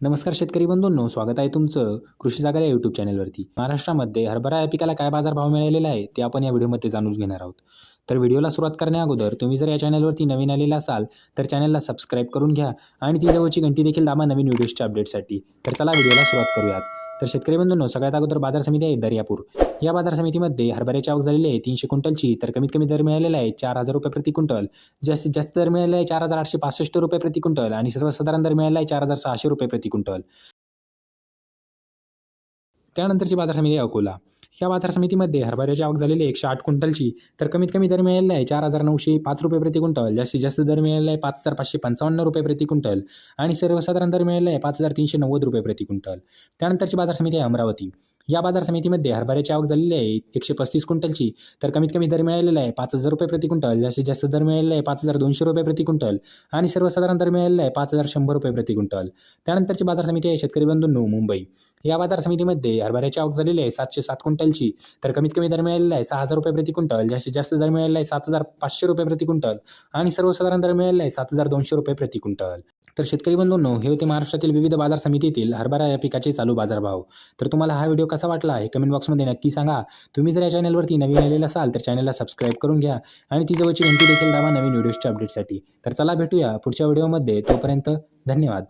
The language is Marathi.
नमस्कार शेतकरी बंधूंनो स्वागत आहे तुमचं कृषी जागर या यूट्यूब चॅनलवरती महाराष्ट्रामध्ये हरभरा या पिकाला काय बाजारभाव मिळालेला आहे ते आपण या व्हिडिओमध्ये जाणून घेणार आहोत. तर व्हिडिओला सुरुवात करण्या अगोदर तुम्ही जर या चॅनलवरती नवीन आलेला असाल तर चॅनलला सबस्क्राईब करून घ्या आणि ती जवळची घंटी देखील दाबा नवीन व्हिडिओजच्या अपडेटसाठी तर चला व्हिडिओला सुरुवात करूयात. तर शेतकरी बंधूंनो सगळ्यात अगोदर बाजार समिती आहे दर्यापूर. या बाजार समितीमध्ये हरभऱ्याची आवक झालेली आहे. तीनशे क्विंटलची तर कमीत कमी दर मिळालेला आहे चार हजार रुपये प्रति क्विंटल. जास्तीत जास्त दर मिळालेला आहे चार हजार आठशे पासष्ट रुपये प्रति क्विंटल आणि सर्वसाधारण दर मिळाला आहे चार हजार सहाशे रुपये प्रति क्विंटल. त्यानंतरची बाजार समिती आहे अकोला. या बाजार समितीमध्ये हरभऱ्याची आवक झालेली आहे एकशे आठ क्विंटलची. तर कमीत कमी दर मिळालेला आहे चार हजार नऊशे पाच रुपये प्रति क्विंटल. जास्तीत जास्त दर मिळालेला आहे पाच हजार पाचशे पंचावन्न रुपये प्रति क्विंटल. आणि सर्वसाधारण दर मिळालेला आहे पाच हजार तीनशे नव्वद रुपये प्रति क्विंटल. त्यानंतरची बाजार समिती आहे अमरावती. या बाजार समितीमध्ये हरभऱ्याची आवक झालेली आहे एकशे पस्तीस क्विंटलची. तर कमीत कमी दर मिळालेला आहे पाच हजार रुपये प्रति क्विंटल. जास्तीत जास्त दर मिळालेला आहे पाच हजार दोनशे रुपये प्रति क्विंटल. आणि सर्वसाधारण दर मिळालेला आहे पाच हजार शंभर रुपये प्रति क्विंटल. त्यानंतरची बाजार समिती आहे शेतकरी बंधूंनो मुंबई. या बाजार समितीमध्ये हरभऱ्याची आवक झालेली आहे सातशे सात क्विंटलची. तर कमीत कमी दर मिळालेला आहे सहा हजार रुपये प्रति क्विंटल जास्तीत जास्त दर मिळालेला आहे सात हजार पाचशे रुपये प्रति क्विंटल आणि सर्वसाधारण दर मिळालेला आहे सात हजार दोनशे रुपये प्रति क्विंटल. तर शेतकरी बंधूंनो हे होते महाराष्ट्रातील विविध बाजार समितीतील हरभरा या पिकाचे चालू बाजारभाव. तर तुम्हाला हा व्हिडिओ कसा वाटला आहे कमेंट बॉक्समध्ये नक्की सांगा. तुम्ही जर या चॅनलवरती नवीन आलेला असाल तर चॅनलला सबस्क्राईब करून घ्या आणि ती जवळची घंटी देखील दाबा नवीन व्हिडिओच्या अपडेटसाठी तर चला भेटूया पुढच्या व्हिडिओमध्ये तोपर्यंत धन्यवाद.